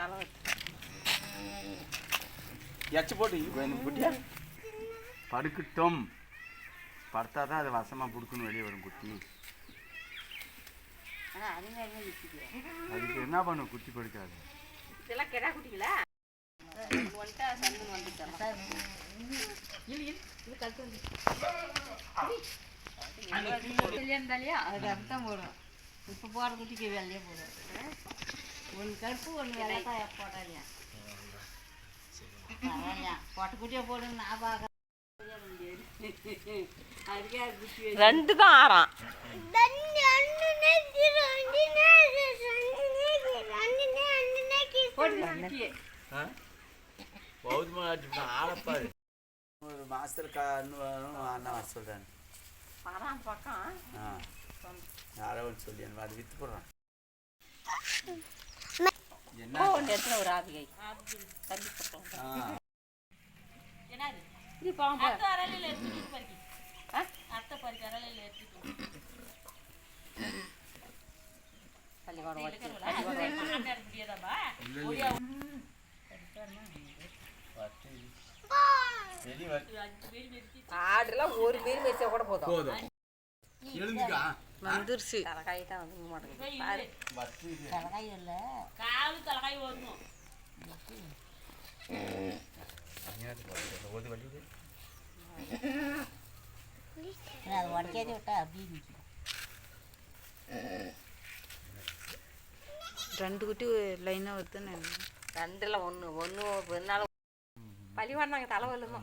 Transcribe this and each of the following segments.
தலை எச்சு போட்டு குட்டியா படுக்கட்டும். படுத்தா தான் அது வசமாக பிடிக்கணும் வெளியே வரும் குட்டி. அதுக்கு என்ன பண்ணும்? குட்டி படுக்காது. இதெல்லாம் கெடா குட்டிங்களா வந்து. இருந்தாலையா அது அர்த்தம் போடும் இப்போ போகிற குட்டிக்கு வெள்ளையே போடும் ஒன்று கருப்பு ஒன்று வெள்ளை தான் போட்டாலியா பரவாயில்லையா? பொட்டை குட்டியை போடுங்க நான் பார்க்க அதுக்கே குட்டி ரெண்டு. தான் ஆறாம் போட்டு பௌத்தமா ஆளப்பாரு ஒரு மாசத்துல கண்ணு வேணும் அண்ணா வர சொல்கிறேன் பராம் பக்கம் ஆ யாரோ ஒன்று சொல்லி அது விற்று போடுறான். என்ன? இடத்துல ஒரு ஆபிகை இது பாம்பு பள்ளிக்கூடம் ஆடுலாம் ஒரு பேர் வச்சா கூட போதும். போதும். எழுந்துக்கா. வந்துருச்சு. தலைக்காய் தான் வந்து மாட்டேங்குது பாரு. தலைக்காய் இல்லை. அது உடக்காதே விட்டா அப்படியே நிற்கும். ரெண்டு குட்டி லைனாக வருதுன்னு ரெண்டில் ஒன்று ஒன்று என்னால் பழி வாடினாங்க தலை வல்லுமா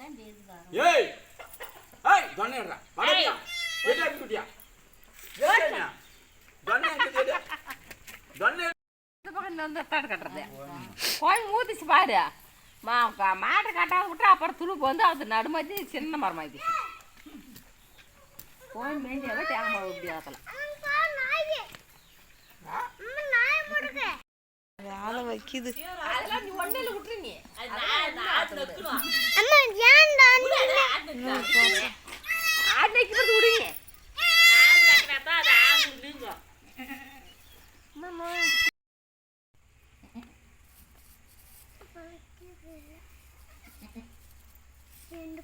ஏய் ஏய் தொன்னைடா படடா ஏடா குட்டியா? ஏடா தொன்னை குட்டியா தொன்னை இந்த பக்கம் வந்து தாடு கட்டுறது. கோயில் மூத்திச்சு பாரு. மா மாட்டை கட்டாத விட்டா அப்புறம் துணுப்பு வந்து அது நடுமாத்தி சின்ன மரமாத்தி கோயில் மேஞ்சாவே தேங்காய் மரம் இப்படி ஆத்தலாம் வேலை வைக்குது. அதெல்லாம் நீ ஒன்றில் விட்டுரு நீ. ஆடு நைக்கிறது விடுங்க ரெண்டு